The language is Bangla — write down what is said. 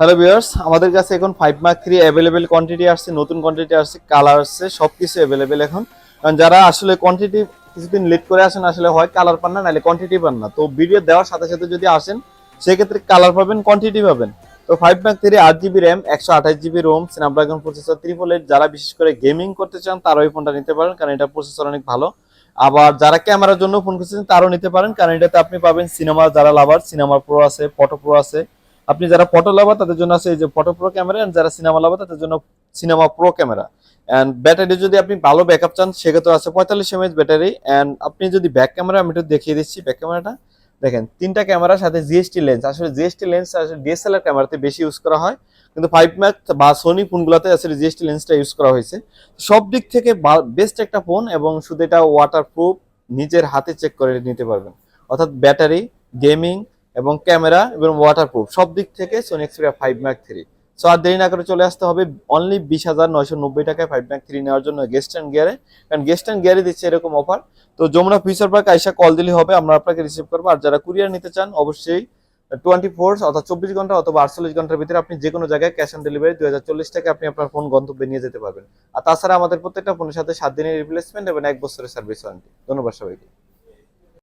হ্যালো ভিউয়ার্স আমাদের কাছে এখন five mark three available quantity আসছে, নতুন কোয়ান্টিটি আসছে কালার আসছে সব কিছু অ্যাভেলেবেল এখন। কারণ যারা আসলে কোয়ান্টিটি কিছুদিন লেট করে আসেন, আসলে হয় কালার পান না, নাহলে কোয়ান্টিটি পান না। তো ভিডিও দেওয়ার সাথে সাথে যদি আসেন, সেক্ষেত্রে কালার পাবেন কোয়ান্টিটি পাবেন। তো ফাইভ মার্ক থ্রি আট জিবি র্যাম একশো আঠাশ GB ROM Snapdragon processor triple eight যারা বিশেষ করে গেমিং করতে চান তারা ওই ফোনটা নিতে পারেন, কারণ এটা প্রসেসর অনেক ভালো। আবার যারা ক্যামেরার জন্য ফোন খুঁজছেন তারও নিতে পারেন, কারণ এটাতে আপনি পাবেন সিনেমা যারা লাভার সিনেমা প্রো আছে ফটো প্রো আছে। আপনি যারা ফটো লাভার তাদের জন্য আছে এই যে ফটো প্রো ক্যামেরা and যারা সিনেমা লাভার তাদের জন্য cinema pro camera and battery যদি আপনি ভালো ব্যাকআপ চান, সেক্ষেত্রে আছে পঁয়তাল্লিশ এমএইচ ব্যাটারি এন্ড আপনি যদি ব্যাক ক্যামেরা আমি একটু দেখিয়ে দিচ্ছি ব্যাক ক্যামেরাটা দেখেন, তিনটা ক্যামেরার সাথে জিএসটি লেন্স আসলে জিএসটি লেন্স আসলে ডিএসএলআর ক্যামেরাতে বেশি ইউজ করা হয়। কিন্তু ফাইভ ম্যাক বা সোনি ফোনগুলোতে আসলে জিএসটি লেন্সটা ইউজ করা হয়েছে। সব দিক থেকে বেস্ট একটা ফোন এবং শুধু এটা ওয়াটার প্রুফ নিজের হাতে চেক করে নিতে পারবেন। অর্থাৎ ব্যাটারি গেমিং এবং ক্যামেরা এবং ওয়াটারপ্রুফ সব দিক থেকে Sony Xperia five mark three so আর দেরি না করে চলে আসতে হবে অনলি বিশ হাজার নয়শো নব্বই টাকায় ফাইভ ম্যাক থ্রি নেওয়ার জন্য গেস্ট অ্যান্ড গিয়ারে কারণ গেস্ট অ্যান্ড গিয়ারে দিচ্ছে এরকম অফার তো, যমুনা ফিউচার পার্ক আইসা কল দিলে হবে, আমরা আপনাকে রিসিভ করব। আর যারা কুরিয়ার নিতে চান, অবশ্যই টোয়েন্টি ফোর অর্থাৎ চব্বিশ ঘণ্টা অথবা আটচল্লিশ ঘণ্টার ভিতরে আপনি যে কোনো জায়গায় ক্যাশ অন ডেলিভারি দুই হাজার চল্লিশ টাকা আপনি আপনার ফোন গন্তব্যে নিয়ে যেতে পারবেন। আর তাছাড়া আমাদের প্রত্যেকটা ফোনের সাথে সাত দিনের রিপ্লেসমেন্ট এবং এক বছরের সার্ভিস ওয়ারেন্টি ধন্যবাদ সবাইকে।